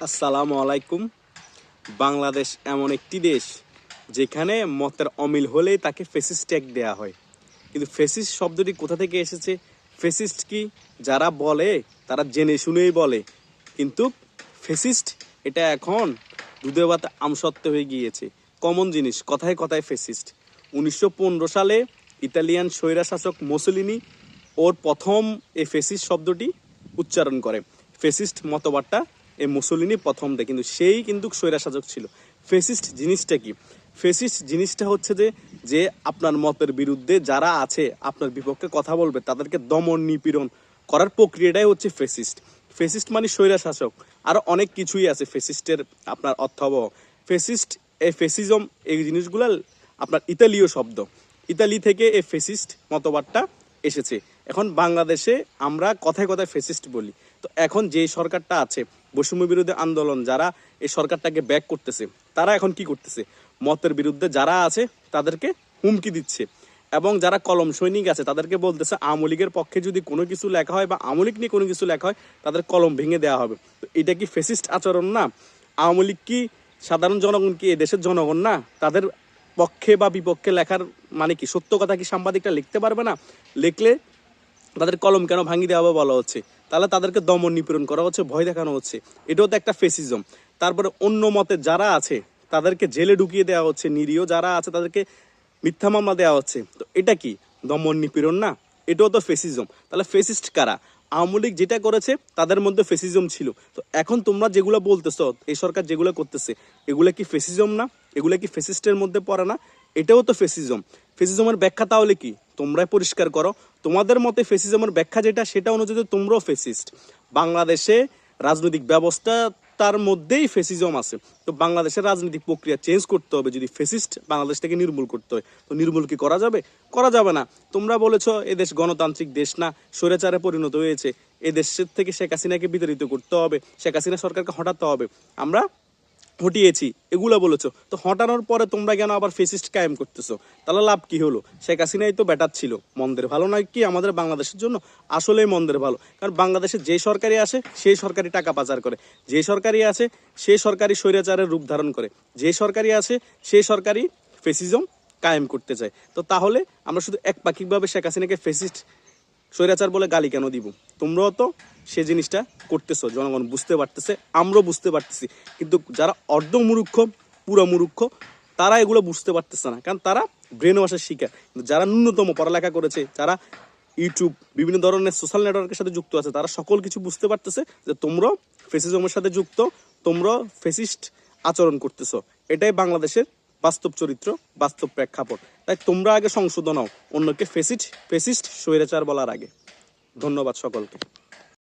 আসসালামু আলাইকুম। বাংলাদেশ এমন একটি দেশ যেখানে মতের অমিল হলেই তাকে ফেসিস্ট ট্যাগ দেওয়া হয়। কিন্তু ফেসিস্ট শব্দটি কোথা থেকে এসেছে? ফেসিস্ট কি? যারা বলে, তারা জেনে শুনেই বলে। কিন্তু ফেসিস্ট এটা এখন দুধে ভাতে আমসত্ত্ব হয়ে গিয়েছে। কমন জিনিস, কথায় কথায় ফেসিস্ট উনিশশো পনেরো সালে ইতালিয়ান স্বৈরা শাসক মোসলিনি ওর প্রথম এই ফেসিস্ট শব্দটি উচ্চারণ করে। ফেসিস্ট মতবাদটা এই মুসলিনি প্রথম দেয় কিন্তু সেই কিন্তু স্বৈরাশাসক ছিল। ফেসিস্ট জিনিসটা কি? ফেসিস্ট জিনিসটা হচ্ছে যে যে আপনার মতের বিরুদ্ধে যারা আছে, আপনার বিপক্ষে কথা বলবে, তাদেরকে দমন নিপীড়ন করার প্রক্রিয়াটাই হচ্ছে ফেসিস্ট। ফেসিস্ট মানে স্বৈরাশাসক আরও অনেক কিছুই আছে ফেসিস্টের আপনার অর্থবহ। ফেসিস্ট, এই ফেসিজম, এই জিনিসগুলো আপনার ইতালীয় শব্দ। ইতালি থেকে এই ফেসিস্ট মতবাদটা এসেছে। এখন বাংলাদেশে আমরা কথায় কথায় ফেসিস্ট বলি। তো এখন যে সরকারটা আছে বৈষম্য বিরোধী আন্দোলন যারা এই সরকারটাকে ব্যাক করতেছে, তারা এখন কি করতেছে? মতের বিরুদ্ধে যারা আছে, তাদেরকে হুমকি দিচ্ছে। এবং যারা কলম সৈনিক আছে, তাদেরকে বলতেছে, আওয়ামী লীগের পক্ষে যদি কোনো কিছু লেখা হয় বা আওয়ামী লীগ নিয়ে কোনো কিছু লেখা হয়, তাদের কলম ভেঙে দেওয়া হবে। তো এটা কি ফেসিস্ট আচরণ না? আওয়ামী লীগ কি সাধারণ জনগণ কি এ দেশের জনগণ না? তাদের পক্ষে বা বিপক্ষে লেখার মানে কি? সত্য কথা কি সাংবাদিকটা লিখতে পারবে না? লিখলে তাদের কলম কেন ভাঙিয়ে দেওয়া হবে বলা হচ্ছে? তাহলে তাদেরকে দমন নিপীড়ন করা হচ্ছে, ভয় দেখানো হচ্ছে। এটাও তো একটা ফেসিজম তারপরে অন্য মতে যারা আছে, তাদেরকে জেলে ঢুকিয়ে দেওয়া হচ্ছে, নিরীহ যারা আছে, তাদেরকে মিথ্যা মামলা দেওয়া হচ্ছে। তো এটা কি? দমন নিপীড়ন না? এটাও তো ফেসিজম তাহলে ফেসিস্ট কারা? আওয়ামী লীগ যেটা করেছে, তাদের মধ্যে ফেসিজম ছিল। তো এখন তোমরা যেগুলো বলতেছো, এই সরকার যেগুলো করতেছে, এগুলো কি ফেসিজম না? এগুলো কি ফেসিস্টের মধ্যে পড়ে না? এটাও তো ফেসিজম ফেসিজমের ব্যাখ্যা তাহলে কি? তোমরাই পরিষ্কার করো। তোমাদের মতে ফেসিজমের ব্যাখ্যা যেটা, সেটা অনুযায়ী তোমরাও ফেসিস্ট বাংলাদেশে রাজনৈতিক ব্যবস্থা, তার মধ্যেই ফেসিজম আছে। তো বাংলাদেশের রাজনৈতিক প্রক্রিয়া চেঞ্জ করতে হবে। যদি ফেসিস্ট বাংলাদেশ থেকে নির্মূল করতে হয়, তো নির্মূল কি করা যাবে? করা যাবে না। তোমরা বলেছ এদেশ গণতান্ত্রিক দেশ না। স্বৈরাচারে পরিণত হয়েছে। এদেশের থেকে শেখ হাসিনাকে বিতাড়িত করতে হবে। শেখ হাসিনা সরকারকে হটাতে হবে। আমরা হটিয়েছি এগুলো বলেছ। তো হটানোর পরে তোমরা কেন আবার ফেসিস্ট কায়েম করতেছো? তাহলে লাভ কি হলো? শেখ হাসিনাই তো ব্যাটার ছিল। মন্দের ভালো নয় কি আমাদের বাংলাদেশের জন্য? আসলেই মন্দের ভালো। কারণ বাংলাদেশে যে সরকারি আসে, সেই সরকারি টাকা পাচার করে। যে সরকারি আছে সেই সরকারি স্বৈরাচারের রূপ ধারণ করে। যে সরকারি আছে সেই সরকারি ফেসিজম কায়েম করতে চায়। তো তাহলে আমরা শুধু একপাক্ষিকভাবে শেখ হাসিনাকে ফেসিস্ট স্বৈরাচার বলে গালি কেন দিব? তোমরাও তো সে জিনিসটা করতেছো, জনগণ বুঝতে পারতেছে, আমরাও বুঝতে পারতেছি। কিন্তু যারা অর্ধ মুরুক্ষ পুরো মুরুক্ষ তারা এগুলো বুঝতে পারতেছে না। কারণ তারা ব্রেন ওয়াশের শিকার। কিন্তু যারা ন্যূনতম পড়ালেখা করেছে, যারা ইউটিউব, বিভিন্ন ধরনের সোশ্যাল নেটওয়ার্কের সাথে যুক্ত আছে, তারা সকল কিছু বুঝতে পারতেছে যে তোমরাও ফেসিজমের সাথে যুক্ত, তোমরাও ফেসিস্ট আচরণ করতেছো। এটাই বাংলাদেশের বাস্তব চরিত্র, বাস্তব প্রেক্ষাপট। তাই তোমরা আগে সংশোধন হও অন্যকে ফেসিস্ট ফেসিস্ট স্বৈরাচার বলার আগে। ধন্যবাদ সকলকে।